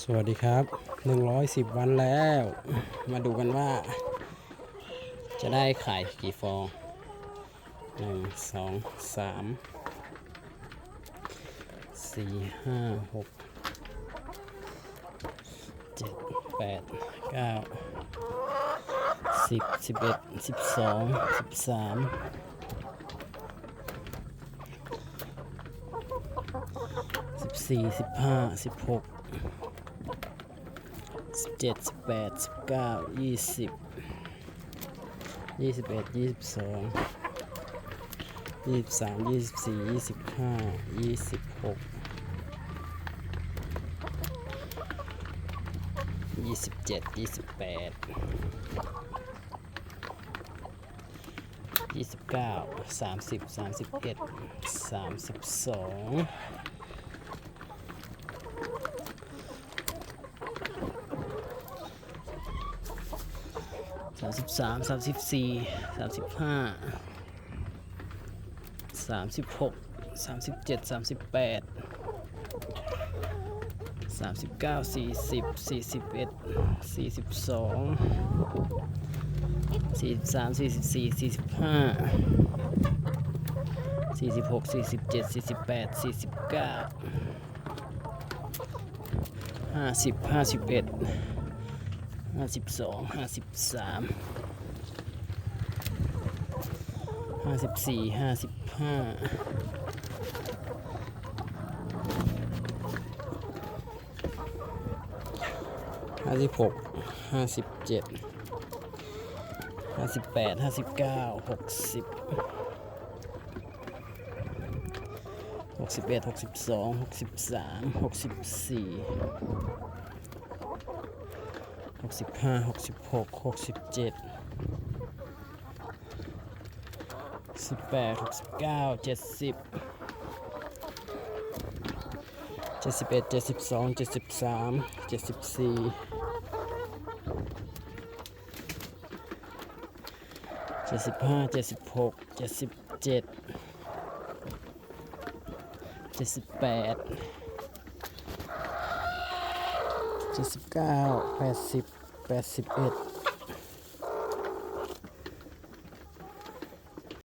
สวัสดีครับ 110 วันแล้ว มาดูกันว่า จะได้ไข่กี่ฟอง 1 2 3 4 5 6 7 8 9 10 11 12 13สิบสี่ สิบเจ็ดสิบแปดสิบเก้ายี่สิบยี่สิบเอ็ดยี่สิบสองยี่สิบสามยี่สิบสี่ยี่สิบห้ายี่สิบหกยี่สิบเจ็ดยี่สิบแปดยี่สิบเก้าสามสิบสามสิบเอ็ดสามสิบสอง สามสิบสามสามสิบสี่สามสิบห้าสามสิบหกสามสิบเจ็ดสามสิบแปดสามสิบเก้าสี่สิบสี่สิบเอ็ดสี่สิบสองสี่สามสี่สิบสี่สี่สิบห้าสี่สิบหกสี่สิบเจ็ดสี่สิบแปดสี่สิบเก้าห้าสิบห้าสิบเอ็ด ห้าสิบสองห้าสิบสามห้าสิบสี่ห้าสิบห้าห้าสิบหกห้าสิบเจ็ดห้าสิบแปดห้าสิบเก้าหกสิบหกสิบเอ็ดหกสิบสองหกสิบสามหกสิบสี่ หกสิบห้าหกสิบหกหกสิบเจ็ดสิบแปดหกสิบเก้าเจ็ดสิบเจ็ดสิบเอ็ดเจ็ดสิบสองเจ็ดสิบสามเจ็ดสิบสี่เจ็ดสิบห้าเจ็ดสิบหกเจ็ดสิบเจ็ดเจ็ดสิบแปด เจ็ดสิบเก้าแปดสิบแปดสิบเอ็ด